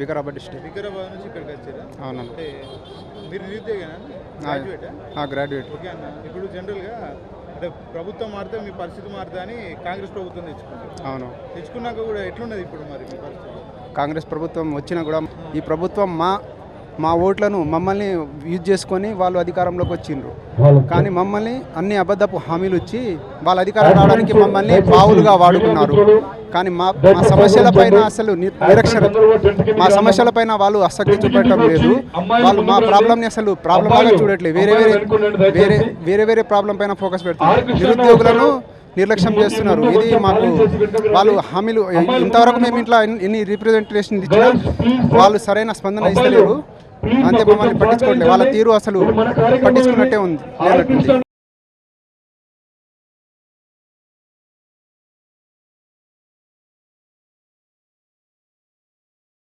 Vikarabad district Vikarabad నుంచి ఇక్కడికి వచ్చారా? అవునన్నా. మీరు నిరుద్యోగేనా? గ్రాడ్యుయేటా ఆ, గ్రాడ్యుయేట్ ఓకే అన్న. ఇప్పుడు జనరల్గా అంటే ప్రభుత్వం మారితే మీ పరిస్థితి మారుతా అని కాంగ్రెస్ ప్రభుత్వం తెచ్చుకుంది అవును. తెచ్చుకున్నాక కూడా ఎట్లున్నది ఇప్పుడు మరి మీ పరిస్థితి? కాంగ్రెస్ ప్రభుత్వం వచ్చినా కూడా ఈ ప్రభుత్వం మా మా ఓట్లను మమ్మల్ని యూజ్ చేసుకొని వాళ్ళు అధికారంలోకి వచ్చిండ్రు. కానీ మమ్మల్ని అన్ని అబద్ధపు హామీలు ఇచ్చి వాళ్ళ అధికారం రావడానికి మమ్మల్ని పావులుగా వాడుకున్నారు. కానీ మా మా సమస్యలపైన అసలు నిరక్షర మా సమస్యలపైన వాళ్ళు ఆసక్తి చూపెట్టడం లేదు. వాళ్ళు మా ప్రాబ్లమ్ని అసలు ప్రాబ్లం లాగా చూడట్లేదు. వేరే వేరే వేరే వేరే వేరే ప్రాబ్లం పైన ఫోకస్ పెడుతున్నారు. నిరుద్యోగులను నిర్లక్ష్యం చేస్తున్నారు. ఇది మాకు వాళ్ళు హామీలు ఇంతవరకు మేము ఇంట్లో ఎన్ని- ఎన్ని రిప్రజెంటేషన్ ఇచ్చినా వాళ్ళు సరైన స్పందన ఇస్తలేరు. అంతే మమ్మల్ని పట్టించుకోవట్లేదు. వాళ్ళ తీరు అసలు పట్టించుకున్నట్టే ఉంది. లేనట్టుంది